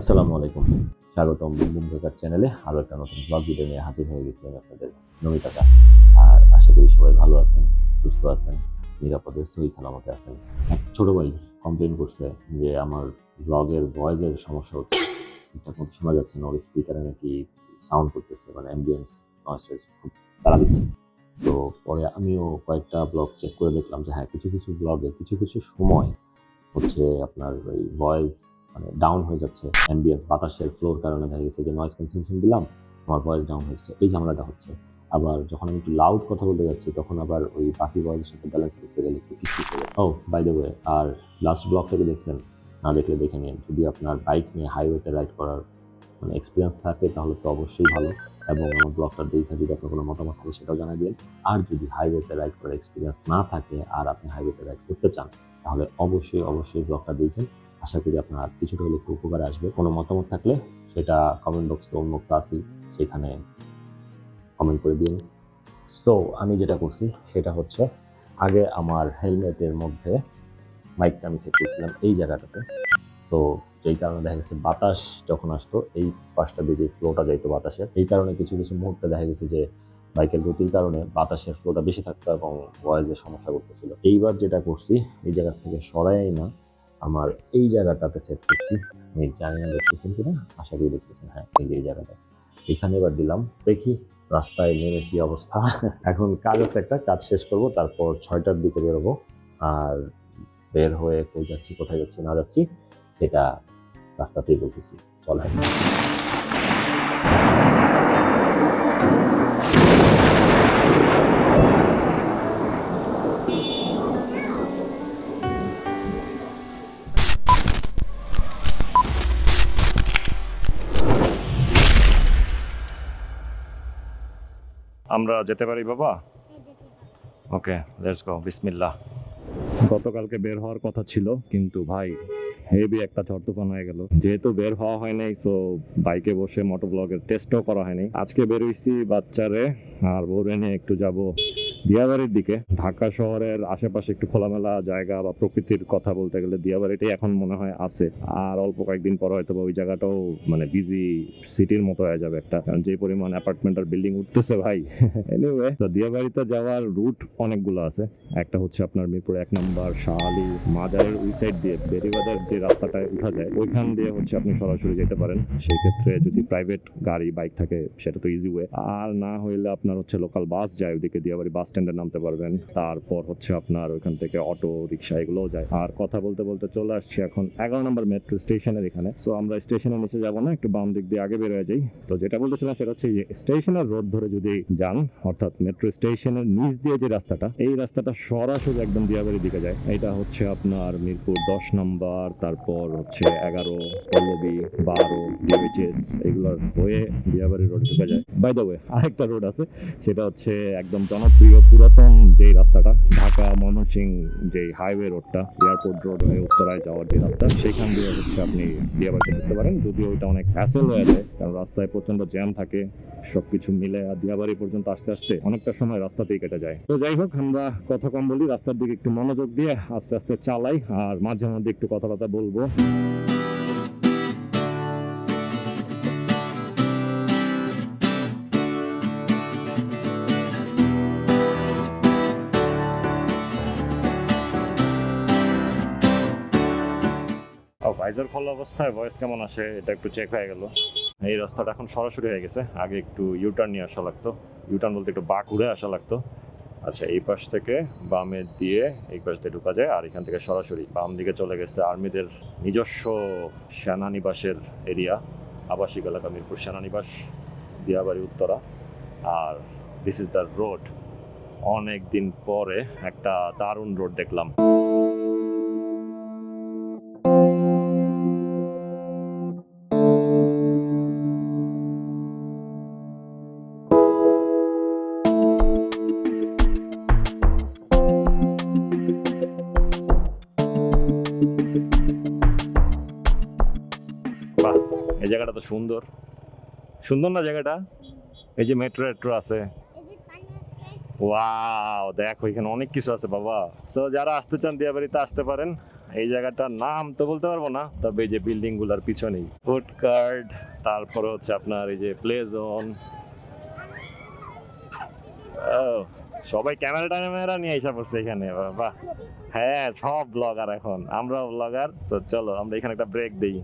আসসালামু আলাইকুম। স্বাগতম বুমবুম বেকার চ্যানেলে আরও একটা নতুন ব্লগ ভিডিও নিয়ে হাজির হয়ে গেছি আমি আপনাদের নমিতাটা আর আশা করি সবাই ভালো আছেন, সুস্থ আছেন, নিরাপদে, সহি সালামতে আছেন। এক ছোট ভাই কমপ্লেন করছে যে আমার ব্লগের ভয়েসের সমস্যা হচ্ছে। ঠিকঠাক মতো শোনা যাচ্ছে না, ওর স্পিকারে নাকি সাউন্ড করতেছে মানে অ্যাম্বিয়েন্স নয়েস খুব তারা দিচ্ছে। তো পরে আমিও কয়েকটা ব্লগ চেক করে দেখলাম যে হ্যাঁ কিছু কিছু ব্লগে কিছু কিছু সময় হচ্ছে আপনার ওই ভয়েস মানে ডাউন হয়ে যাচ্ছে অ্যাম্বিয়েন্স বাতাসের ফ্লোর কারণে দেখা গেছে যে নয়েজ ক্যান্সেলেশন দিলাম, আমার ভয়েস ডাউন হচ্ছে এই ঝামেলাটা হচ্ছে। আবার যখন আমি একটু লাউড কথা বলতে যাচ্ছি, তখন আবার ওই বাকি ভয়েসের সাথে ব্যালেন্স করতে গেলে একটু কিছু ও বাই দ্য ওয়ে আর লাস্ট ব্লগ থেকে দেখছেন? না দেখলে দেখে নিন। যদি আপনার বাইক নিয়ে হাইওয়েতে রাইড করার মানে এক্সপিরিয়েন্স থাকে, তাহলে তো অবশ্যই ভালো। এবং আমার ব্লগটা দেখে যদি আপনার কোনো মতামত থাকে, সেটাও জানাই দিন। আর যদি হাইওয়েতে রাইড করার এক্সপিরিয়েন্স না থাকে, আর আপনি হাইওয়েতে রাইড করতে চান, তাহলে অবশ্যই অবশ্যই ব্লগটা দেখেন আশা করি আপনার কিছুটা হলে একটু উপকার আসবে। কোনো মতামত থাকলে সেটা কমেন্ট বক্সে উন্মুক্ত আছি সেখানে কমেন্ট করে দিন। সো আমি যেটা করছি সেটা হচ্ছে আগে আমার হেলমেটের মধ্যে মাইকটা আমি সেট করেছিলাম এই জায়গাটাতে। তো যেই কারণে দেখা গেছে বাতাস যখন আসতো, এই পাশটা দিয়ে যে ফ্লোটা যাইতো বাতাসের, এই কারণে কিছু কিছু মুহূর্তে দেখা গেছে যে বাইকের গতির কারণে বাতাসের ফ্লোটা বেশি থাকতো এবং ভয়েসের সমস্যা করতেছিল। এইবার যেটা করছি, এই জায়গা থেকে সরাই না। আমার এই জায়গাটাতে সেট করছি। আমি জানি না দেখতেছেন কিনা? আশা করি দেখতেছেন হ্যাঁ এই যে এই জায়গাটা। এখানে এবার দিলাম, দেখি রাস্তায় নেমে কি অবস্থা। এখন কাজ আছে একটা কাজ শেষ করব, তারপর ছয়টার দিকে বেরোবো। আর বের হয়ে কই যাচ্ছি, কোথায় যাচ্ছি না যাচ্ছি, সেটা রাস্তাতেই বলতেছি। চলে আমরা যেতে পারি, বাবা? ওকে লেটস গো বিসমিল্লাহ। গতকালকে বের হওয়ার কথা ছিল, কিন্তু ভাই হেভি একটা ঝড় তুফান হয়ে গেল। যেহেতু বের হওয়া হয় নাই তো বাইকে বসে মোটর ব্লগের টেস্টও করা হয়নি। আজকে বের বাচ্চারে, আর বউরে নিয়ে একটু যাব। দিয়াবাড়ির দিকে। ঢাকা শহরের আশেপাশে একটু খোলামেলা জায়গা বা প্রকৃতির কথা বলতে গেলে দিয়াবাড়িটাই এখন মনে হয় আছে। আর অল্প কয়েকদিন পর হয়তো ওই জায়গাটাও মানে বিজি সিটির মতো হয়ে যাবে একটা। কারণ যে পরিমাণ অ্যাপার্টমেন্ট আর বিল্ডিং উঠতেছে ভাই এনিওয়ে তো দিয়াবাড়িতে যাওয়ার রুট অনেকগুলো আছে। একটা হচ্ছে আপনার মিরপুর এক নম্বর, শাহালি, মাজারের ওই সাইড দিয়ে বেরিবাজার যে রাস্তাটায় উঠা যায়, ওইখান দিয়ে হচ্ছে আপনি সরাসরি যেতে পারেন। সেই ক্ষেত্রে যদি প্রাইভেট গাড়ি বাইক থাকে, সেটা তো ইজি ওয়ে আর না হইলে আপনার হচ্ছে লোকাল বাস যায় ওইদিকে দিয়াবাড়ি বাস স্ট্যান্ডে নামতে পারবেন। তারপর হচ্ছে আপনার ওইখান থেকে অটো, রিক্সা, এগুলোও যায়। আর কথা বলতে বলতে চলে আসছি এখন এগারো নম্বর মেট্রো স্টেশনের এখানে। সো আমরা স্টেশনের নিচে যাব না, একটু বাম দিক দিয়ে আগে বের হয়ে যাই। তো যেটা বলতেছিলাম সেটা হচ্ছে যে স্টেশনের রোড ধরে যদি যান, অর্থাৎ মেট্রো স্টেশনের নিচ দিয়ে যে রাস্তাটা, এই রাস্তাটা সরাসরি একদম দিয়াবাড়ির দিকে যায়। এটা হচ্ছে আপনার মিরপুর দশ নম্বর, তারপর হচ্ছে এগারো, পল্লবী, বারো ডিএইচএস এগুলোর হয়ে দিয়াবাড়ি রোড ঢুকে যায়। বাই ওয়ে আরেকটা রোড আছে, সেটা হচ্ছে একদম জনপ্রিয় পুরাতন যেই রাস্তাটা, ঢাকা ময়মনসিং যে হাইওয়ে রোডটা এয়ারপোর্ট রোড হয়ে উত্তরায় যাওয়ার যে রাস্তা, সেখান দিয়ে হচ্ছে আপনি দিয়াবাড়িতে ঢুকতে পারেন। যদিও ওইটা অনেক হ্যাসেল হয়ে যায়, কারণ রাস্তায় প্রচণ্ড জ্যাম থাকে, সবকিছু মিলে আর দিয়াবাড়ি পর্যন্ত আসতে আসতে অনেকটা সময় রাস্তাতেই কেটে যায়। তো যাই হোক, আমরা কথা কম বলি, রাস্তার দিকে একটু মনোযোগ দিয়ে আস্তে আস্তে চালাই, আর মাঝে মধ্যে একটু কথাবার্তা বলব। ভাইজার খোলা অবস্থায় ভয়েস কেমন আসে এটা একটু চেক হয়ে গেল। এই রাস্তাটা এখন সরাসরি হয়ে গেছে। আগে একটু ইউটার্ন নিয়ে আসা লাগতো। ইউটার্ন বলতে একটু বাঁক ঘুরে আসা লাগতো। আচ্ছা এই পাশ থেকে বামে দিয়ে এই পাশ দিয়ে ঢুকা যায়, আর এখান থেকে সরাসরি বাম দিকে চলে গেছে আর্মিদের নিজস্ব সেনানিবাসের এরিয়া আবাসিক এলাকা মিরপুর সেনানিবাস, দিয়াবাড়ি, উত্তরা। আর দিস ইজ দ্য রোড অনেক দিন পরে একটা দারুণ রোড দেখলাম। বাহ, এই জায়গাটা তো সুন্দর। সুন্দর না জায়গাটা? এই যে মেট্রো মেট্রো আছে। ওয়াও দেখো এখানে অনেক কিছু আছে বাবা। সো যারা আসতে চান দিয়াবাড়িতে আসতে পারেন। এই জায়গাটার নাম তো বলতে পারব না, তবে এই যে বিল্ডিংগুলার পিছনেই। ফুড কার্ড তারপরে হচ্ছে আপনার এই যে প্লে জোন সবাই ক্যামেরা ট্যামেরা নিয়ে এসে পড়ছে এখানে বাহ হ্যাঁ সব ব্লগার এখন। আমরাও ব্লগার চলো, আমরা এখানে একটা ব্রেক দিই।